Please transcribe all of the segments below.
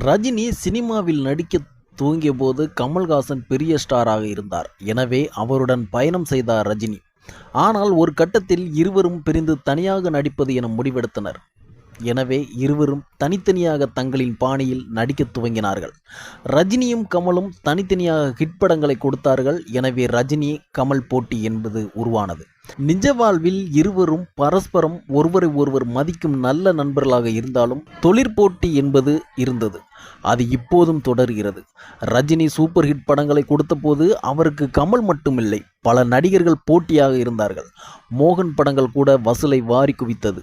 ரஜினி சினிமாவில் நடிக்க துவங்கிய போது கமல்ஹாசன் பெரிய ஸ்டாராக இருந்தார். எனவே அவருடன் பயணம் செய்தார் ரஜினி. ஆனால் ஒரு கட்டத்தில் இருவரும் பிரிந்து தனியாக நடிப்பது என முடிவெடுத்தனர். எனவே இருவரும் தனித்தனியாக தங்களின் பாணியில் நடிக்கத் துவங்கினார்கள். ரஜினியும் கமலும் தனித்தனியாக ஹிட் படங்களை கொடுத்தார்கள். எனவே ரஜினி கமல் போட்டி என்பது உருவானது. நிஜ வாழ்வில் இருவரும் பரஸ்பரம் ஒருவரை ஒருவர் மதிக்கும் நல்ல நண்பர்களாக இருந்தாலும் தொழிற்போட்டி என்பது இருந்தது. அது இப்போதும் தொடர்கிறது. ரஜினி சூப்பர் ஹிட் படங்களை கொடுத்தபோது அவருக்கு கமல் மட்டுமில்லை பல நடிகர்கள் போட்டியாக இருந்தார்கள். மோகன் படங்கள் கூட வசூலை வாரி குவித்தது.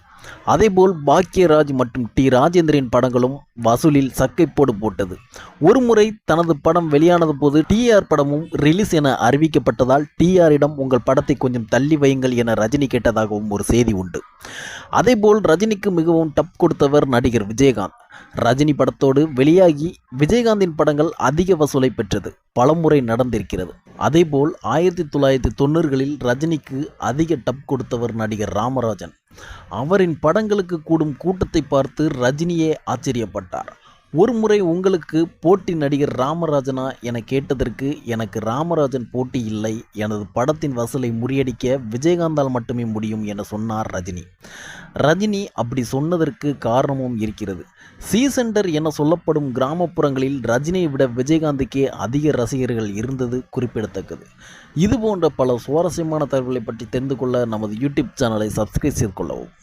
அதேபோல் பாக்யராஜ் மற்றும் டி ராஜேந்திரன் படங்களும் வசூலில் சக்கைப்போடு போட்டது. ஒருமுறை தனது படம் வெளியானது போது டிஆர் படமும் ரிலீஸ் என அறிவிக்கப்பட்டதால் டிஆரிடம் உங்கள் படத்தை கொஞ்சம் தள்ளி வையுங்கள் என ரஜினி கேட்டதாகவும் ஒரு செய்தி உண்டு. அதேபோல் ரஜினிக்கு மிகவும் டப் கொடுத்தவர் நடிகர் விஜயகாந்த். ரஜினி படத்தோடு வெளியாகி விஜயகாந்தின் படங்கள் அதிக வசூலை பெற்றது. பலமுறை நடந்திருக்கிறது. அதேபோல் ஆயிரத்தி தொள்ளாயிரத்தி தொண்ணூறுகளில் ரஜினிக்கு அதிக டப் கொடுத்தவர் நடிகர் ராமராஜன். அவரின் படங்களுக்கு கூடும் கூட்டத்தை பார்த்து ரஜினியே ஆச்சரியப்பட்டார். ஒரு முறை உங்களுக்கு போட்டி நடிகர் ராமராஜனா என கேட்டதற்கு எனக்கு ராமராஜன் போட்டி இல்லை. எனது படத்தின் வசூலை முறியடிக்க விஜயகாந்தால் மட்டுமே முடியும் என சொன்னார் ரஜினி. ரஜினி அப்படி சொன்னதற்கு காரணமும் இருக்கிறது. சி சென்டர் என சொல்லப்படும் கிராமப்புறங்களில் ரஜினியை விட விஜயகாந்துக்கே அதிக ரசிகர்கள் இருந்தது குறிப்பிடத்தக்கது. இது போன்ற பல சுவாரஸ்யமான தகவல்களை பற்றி தெரிந்து கொள்ள நமது யூடியூப் சேனலை சப்ஸ்கிரைப் செய்து கொள்ளவும்.